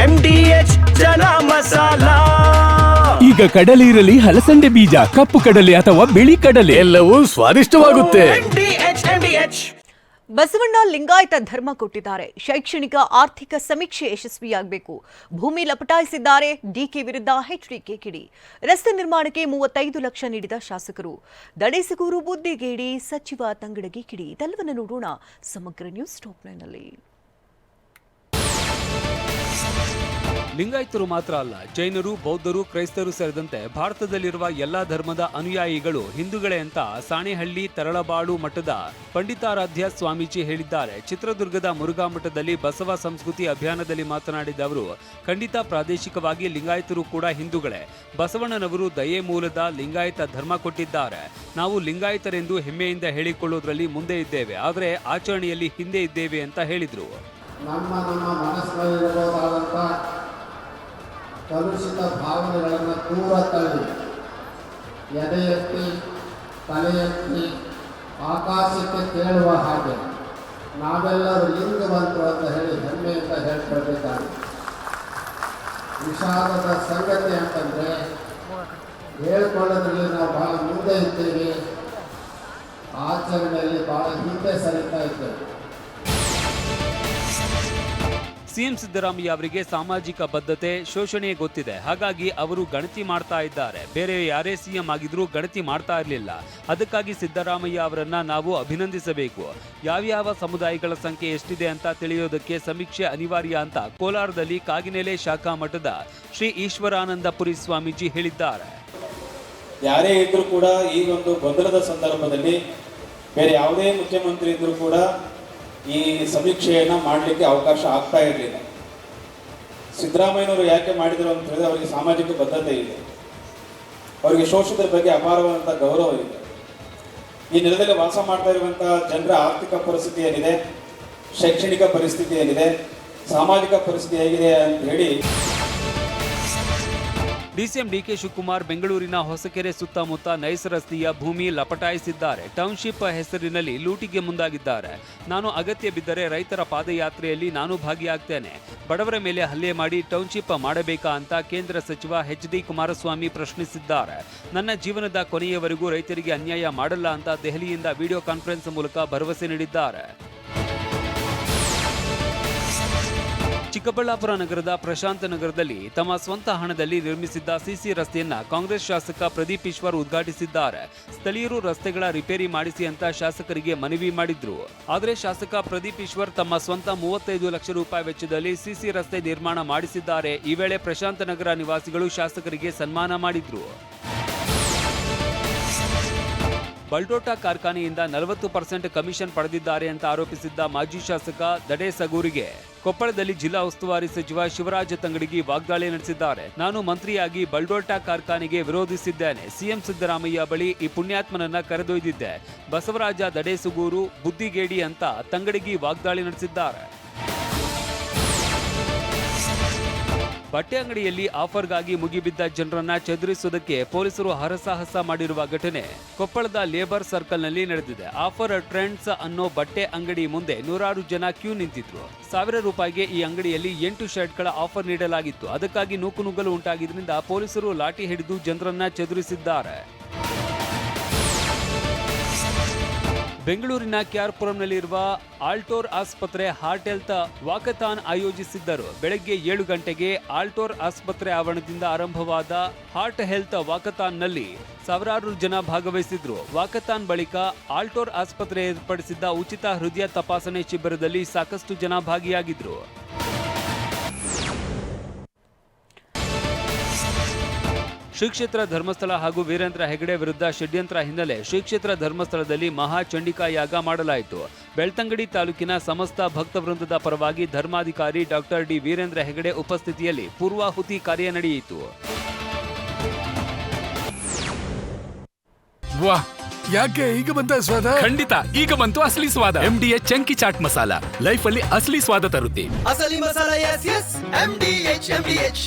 M D H chana masala. ಈಗ ಕಡಲೆ ಇರಲಿ ಹಲಸಂಡೆ ಬೀಜ ಕಪ್ಪು ಕಡಲೆ ಅಥವಾ ಬಿಳಿ ಕಡಲೆ. ಎಲ್ಲವೂ ಸ್ವಾದಿಷ್ಟವಾಗುತ್ತೆ. ಎಂಡಿಎಚ್ ಎಂಡಿಎಚ್ ಬಸವಣ್ಣ ಲಿಂಗಾಯತ ಧರ್ಮ ಕೊಟ್ಟಿದ್ದಾರೆ. ಶೈಕ್ಷಣಿಕ ಆರ್ಥಿಕ ಸಮೀಕ್ಷೆ ಯಶಸ್ವಿಯಾಗಬೇಕು. ಭೂಮಿ ಲಪಟಾಯಿಸಿದ್ದಾರೆ. ಡಿಕೆ ವಿರುದ್ಧ ಎಚ್ಡಿಕೆ ಕಿಡಿ. ರಸ್ತೆ ನಿರ್ಮಾಣಕ್ಕೆ ಮೂವತ್ತೈದು ಲಕ್ಷ ನೀಡಿದ ಶಾಸಕರು. ದಡೇಸಗೂರು ಬುದ್ದಿಗೇಡಿ ಸಚಿವ ತಂಗಡಗಿ ಕಿಡಿ. ಇದೆಲ್ಲವನ್ನು ನೋಡೋಣ. ಸಮಗ್ರ ನ್ಯೂಸ್ ಟಾಪ್ಲೈನ್ನಲ್ಲಿ ಲಿಂಗಾಯತರು ಮಾತ್ರ ಅಲ್ಲ, ಜೈನರು, ಬೌದ್ಧರು, ಕ್ರೈಸ್ತರು ಸೇರಿದಂತೆ ಭಾರತದಲ್ಲಿರುವ ಎಲ್ಲಾ ಧರ್ಮದ ಅನುಯಾಯಿಗಳು ಹಿಂದೂಗಳೇ ಅಂತ ಸಾಣೆಹಳ್ಳಿ ತರಳಬಾಳು ಮಠದ ಪಂಡಿತಾರಾಧ್ಯ ಸ್ವಾಮೀಜಿ ಹೇಳಿದ್ದಾರೆ. ಚಿತ್ರದುರ್ಗದ ಮುರುಘಾ ಮಠದಲ್ಲಿ ಬಸವ ಸಂಸ್ಕೃತಿ ಅಭಿಯಾನದಲ್ಲಿ ಮಾತನಾಡಿದ ಅವರು, ಖಂಡಿತ ಪ್ರಾದೇಶಿಕವಾಗಿ ಲಿಂಗಾಯತರು ಕೂಡ ಹಿಂದೂಗಳೇ. ಬಸವಣ್ಣನವರು ದಯೆ ಮೂಲದ ಲಿಂಗಾಯತ ಧರ್ಮ ಕೊಟ್ಟಿದ್ದಾರೆ. ನಾವು ಲಿಂಗಾಯತರೆಂದು ಹೆಮ್ಮೆಯಿಂದ ಹೇಳಿಕೊಳ್ಳುವುದರಲ್ಲಿ ಮುಂದೆ ಇದ್ದೇವೆ, ಆದರೆ ಆಚರಣೆಯಲ್ಲಿ ಹಿಂದೆ ಇದ್ದೇವೆ ಅಂತ ಹೇಳಿದರು. ನಮ್ಮ ನಮ್ಮ ಮನಸ್ಸಿನಲ್ಲಿರಬಹುದಾದಂಥ ಕಲುಷಿತ ಭಾವನೆಗಳನ್ನು ದೂರ ತಳ್ಳಿ. ಎದೆ ಎತ್ತಿ ಆಕಾಶಕ್ಕೆ ಕೇಳುವ ಹಾಗೆ ನಾವೆಲ್ಲರೂ ಲಿಂಗವಂತರು ಅಂತ ಹೇಳಿ ಹೆಮ್ಮೆಯಿಂದ ಹೇಳ್ಕೊಳ್ಬೇಕಾಗಿ ವಿಷಾದದ ಸಂಗತಿ ಅಂತಂದರೆ ಹೇಳ್ಕೊಳ್ಳೋದ್ರಲ್ಲಿ ನಾವು ಭಾಳ ಮುಂದೆ ಇದ್ದೇವೆ. ಆಚರಣೆಯಲ್ಲಿ ಭಾಳ ಹಿಂದೆ ಸರಿತಾ ಇದ್ದೇವೆ. ಸಿಎಂ ಸಿದ್ದರಾಮಯ್ಯ ಅವರಿಗೆ ಸಾಮಾಜಿಕ ಬದ್ಧತೆ ಶೋಷಣೆ ಗೊತ್ತಿದೆ. ಹಾಗಾಗಿ ಅವರು ಗಣತಿ ಮಾಡ್ತಾ ಇದ್ದಾರೆ. ಬೇರೆ ಯಾರೇ ಸಿಎಂ ಆಗಿದ್ರೂ ಗಣತಿ ಮಾಡ್ತಾ ಇರಲಿಲ್ಲ. ಅದಕ್ಕಾಗಿ ಸಿದ್ದರಾಮಯ್ಯ ಅವರನ್ನ ನಾವು ಅಭಿನಂದಿಸಬೇಕು. ಯಾವ್ಯಾವ ಸಮುದಾಯಗಳ ಸಂಖ್ಯೆ ಎಷ್ಟಿದೆ ಅಂತ ತಿಳಿಯೋದಕ್ಕೆ ಸಮೀಕ್ಷೆ ಅನಿವಾರ್ಯ ಅಂತ ಕೋಲಾರದಲ್ಲಿ ಕಾಗಿನೆಲೆ ಶಾಖಾ ಮಠದ ಶ್ರೀ ಈಶ್ವರಾನಂದಪುರಿ ಸ್ವಾಮೀಜಿ ಹೇಳಿದ್ದಾರೆ. ಯಾರೇ ಇದ್ರೂ ಕೂಡ ಈ ಒಂದು ಗೊಂದಲದ ಸಂದರ್ಭದಲ್ಲಿ ಬೇರೆ ಯಾವುದೇ ಮುಖ್ಯಮಂತ್ರಿ ಇದ್ರೂ ಕೂಡ ಈ ಸಮೀಕ್ಷೆಯನ್ನು ಮಾಡಲಿಕ್ಕೆ ಅವಕಾಶ ಆಗ್ತಾ ಇರಲಿಲ್ಲ. ಸಿದ್ದರಾಮಯ್ಯನವರು ಯಾಕೆ ಮಾಡಿದರು ಅಂತ ಹೇಳಿದ್ರೆ ಅವರಿಗೆ ಸಾಮಾಜಿಕ ಬದ್ಧತೆ ಇದೆ. ಅವರಿಗೆ ಶೋಷಿತರ ಬಗ್ಗೆ ಅಪಾರವಾದಂಥ ಗೌರವ ಇದೆ. ಈ ನೆಲದಲ್ಲಿ ವಾಸ ಮಾಡ್ತಾ ಇರುವಂಥ ಜನರ ಆರ್ಥಿಕ ಪರಿಸ್ಥಿತಿ ಏನಿದೆ? ಶೈಕ್ಷಣಿಕ ಪರಿಸ್ಥಿತಿ ಏನಿದೆ? ಸಾಮಾಜಿಕ ಪರಿಸ್ಥಿತಿ ಹೇಗಿದೆ ಅಂತ ಹೇಳಿ ಡಿಸಿಎಂ ಡಿಕೆ ಶಿವಕುಮಾರ್ ಬೆಂಗಳೂರಿನ ಹೊಸಕೆರೆ ಸುತ್ತಮುತ್ತ ನೈಸ್ ರಸ್ತೆಯ ಭೂಮಿ ಲಪಟಾಯಿಸಿದ್ದಾರೆ. ಟೌನ್ಶಿಪ್ ಹೆಸರಿನಲ್ಲಿ ಲೂಟಿಗೆ ಮುಂದಾಗಿದ್ದಾರೆ. ನಾನು ಅಗತ್ಯ ಬಿದ್ದರೆ ರೈತರ ಪಾದಯಾತ್ರೆಯಲ್ಲಿ ನಾನು ಭಾಗಿಯಾಗ್ತೇನೆ. ಬಡವರ ಮೇಲೆ ಹಲ್ಲೆ ಮಾಡಿ ಟೌನ್ಶಿಪ್ ಮಾಡಬೇಕಾ ಅಂತ ಕೇಂದ್ರ ಸಚಿವ ಎಚ್ ಡಿ ಕುಮಾರಸ್ವಾಮಿ ಪ್ರಶ್ನಿಸಿದ್ದಾರೆ. ನನ್ನ ಜೀವನದ ಕೊನೆಯವರೆಗೂ ರೈತರಿಗೆ ಅನ್ಯಾಯ ಮಾಡಲ್ಲ ಅಂತ ದೆಹಲಿಯಿಂದ ವಿಡಿಯೋ ಕಾನ್ಫರೆನ್ಸ್ ಮೂಲಕ ಭರವಸೆ ನೀಡಿದ್ದಾರೆ. ಚಿಕ್ಕಬಳ್ಳಾಪುರ ನಗರದ ಪ್ರಶಾಂತ ನಗರದಲ್ಲಿ ತಮ್ಮ ಸ್ವಂತ ಹಣದಲ್ಲಿ ನಿರ್ಮಿಸಿದ್ದ ಸಿಸಿ ರಸ್ತೆಯನ್ನ ಕಾಂಗ್ರೆಸ್ ಶಾಸಕ ಪ್ರದೀಪ್ ಈಶ್ವರ್ ಉದ್ಘಾಟಿಸಿದ್ದಾರೆ. ಸ್ಥಳೀಯರು ರಸ್ತೆಗಳ ರಿಪೇರಿ ಮಾಡಿಸಿ ಅಂತ ಶಾಸಕರಿಗೆ ಮನವಿ ಮಾಡಿದ್ರು. ಆದರೆ ಶಾಸಕ ಪ್ರದೀಪ್ ಈಶ್ವರ್ ತಮ್ಮ ಸ್ವಂತ ಮೂವತ್ತೈದು ಲಕ್ಷ ರೂಪಾಯಿ ವೆಚ್ಚದಲ್ಲಿ ಸಿಸಿ ರಸ್ತೆ ನಿರ್ಮಾಣ ಮಾಡಿಸಿದ್ದಾರೆ. ಈ ವೇಳೆ ಪ್ರಶಾಂತ ನಗರ ನಿವಾಸಿಗಳು ಶಾಸಕರಿಗೆ ಸನ್ಮಾನ ಮಾಡಿದ್ರು. ಬಲ್ಡೋಟಾ ಕಾರ್ಖಾನೆಯಿಂದ ನಲವತ್ತು ಪರ್ಸೆಂಟ್ ಕಮಿಷನ್ ಪಡೆದಿದ್ದಾರೆ ಅಂತ ಆರೋಪಿಸಿದ್ದ ಮಾಜಿ ಶಾಸಕ ದಡೆ ಸಗೂರಿಗೆ ಕೊಪ್ಪಳದಲ್ಲಿ ಜಿಲ್ಲಾ ಉಸ್ತುವಾರಿ ಸಚಿವ ಶಿವರಾಜ ತಂಗಡಿಗಿ ವಾಗ್ದಾಳಿ ನಡೆಸಿದ್ದಾರೆ. ನಾನು ಮಂತ್ರಿಯಾಗಿ ಬಲ್ಡೋಟಾ ಕಾರ್ಖಾನೆಗೆ ವಿರೋಧಿಸಿದ್ದೇನೆ. ಸಿಎಂ ಸಿದ್ದರಾಮಯ್ಯ ಬಳಿ ಈ ಪುಣ್ಯಾತ್ಮನನ್ನ ಕರೆದೊಯ್ದಿದ್ದೆ. ಬಸವರಾಜ ದಡೇಸುಗೂರು ಬುದ್ಧಿಗೇಡಿ ಅಂತ ತಂಗಡಿಗಿ ವಾಗ್ದಾಳಿ ನಡೆಸಿದ್ದಾರೆ. ಬಟ್ಟೆ ಅಂಗಡಿಯಲ್ಲಿ ಆಫರ್ಗಾಗಿ ಮುಗಿಬಿದ್ದ ಜನರನ್ನ ಚದುರಿಸುವುದಕ್ಕೆ ಪೊಲೀಸರು ಹರಸಾಹಸ ಮಾಡಿರುವ ಘಟನೆ ಕೊಪ್ಪಳದ ಲೇಬರ್ ಸರ್ಕಲ್ನಲ್ಲಿ ನಡೆದಿದೆ. ಆಫರ್ ಟ್ರೆಂಡ್ಸ್ ಅನ್ನೋ ಬಟ್ಟೆ ಅಂಗಡಿ ಮುಂದೆ ನೂರಾರು ಜನ ಕ್ಯೂ ನಿಂತಿದ್ರು. ಸಾವಿರ ರೂಪಾಯಿಗೆ ಈ ಅಂಗಡಿಯಲ್ಲಿ ಎಂಟು ಶರ್ಟ್ಗಳ ಆಫರ್ ನೀಡಲಾಗಿತ್ತು. ಅದಕ್ಕಾಗಿ ನೂಕುನುಗ್ಗಲು ಉಂಟಾಗಿದ್ದರಿಂದ ಪೊಲೀಸರು ಲಾಠಿ ಹಿಡಿದು ಜನರನ್ನ ಚದುರಿಸಿದ್ದಾರೆ. ಬೆಂಗಳೂರಿನ ಕ್ಯಾರ್ಪುರಂನಲ್ಲಿರುವ ಆಲ್ಟೋರ್ ಆಸ್ಪತ್ರೆ ಹಾರ್ಟ್ ಹೆಲ್ತ್ ವಾಕಥಾನ್ ಆಯೋಜಿಸಿದ್ದರು. ಬೆಳಗ್ಗೆ ಏಳು ಗಂಟೆಗೆ ಆಲ್ಟೋರ್ ಆಸ್ಪತ್ರೆ ಆವರಣದಿಂದ ಆರಂಭವಾದ ಹಾರ್ಟ್ ಹೆಲ್ತ್ ವಾಕಥಾನ್ನಲ್ಲಿ ಸಾವಿರಾರು ಜನ ಭಾಗವಹಿಸಿದ್ರು. ವಾಕಥಾನ್ ಬಳಿಕ ಆಲ್ಟೋರ್ ಆಸ್ಪತ್ರೆ ಏರ್ಪಡಿಸಿದ್ದ ಉಚಿತ ಹೃದಯ ತಪಾಸಣೆ ಶಿಬಿರದಲ್ಲಿ ಸಾಕಷ್ಟು ಜನ ಭಾಗಿಯಾಗಿದ್ರು. ಶ್ರೀ ಕ್ಷೇತ್ರ ಧರ್ಮಸ್ಥಳ ಹಾಗೂ ವೀರೇಂದ್ರ ಹೆಗಡೆ ವಿರುದ್ಧ ಷಡ್ಯಂತ್ರ ಹಿನ್ನೆಲೆ ಶ್ರೀ ಕ್ಷೇತ್ರ ಧರ್ಮಸ್ಥಳದಲ್ಲಿ ಮಹಾ ಚಂಡಿಕಾ ಯಾಗ ಮಾಡಲಾಯಿತು. ಬೆಳ್ತಂಗಡಿ ತಾಲೂಕಿನ ಸಮಸ್ತ ಭಕ್ತ ವೃಂದದ ಪರವಾಗಿ ಧರ್ಮಾಧಿಕಾರಿ ಡಾಕ್ಟರ್ ಡಿ ವೀರೇಂದ್ರ ಹೆಗಡೆ ಉಪಸ್ಥಿತಿಯಲ್ಲಿ ಪೂರ್ವಾಹುತಿ ಕಾರ್ಯ ನಡೆಯಿತು. ವಾಹ್ ಯಾಕೆ ಈಗ ಬಂತ ಸ್ವಾದ? ಖಂಡಿತ ಈಗ ಬಂತು ಅಸಲಿ ಸ್ವಾದ. M D H chunky chaat masala. Life ಅಲ್ಲಿ ಅಸಲಿ ಸ್ವಾದ ತರುತ್ತೆ. ಅಸಲಿ ಮಸಾಲ ಎಸ್ S M D H M D H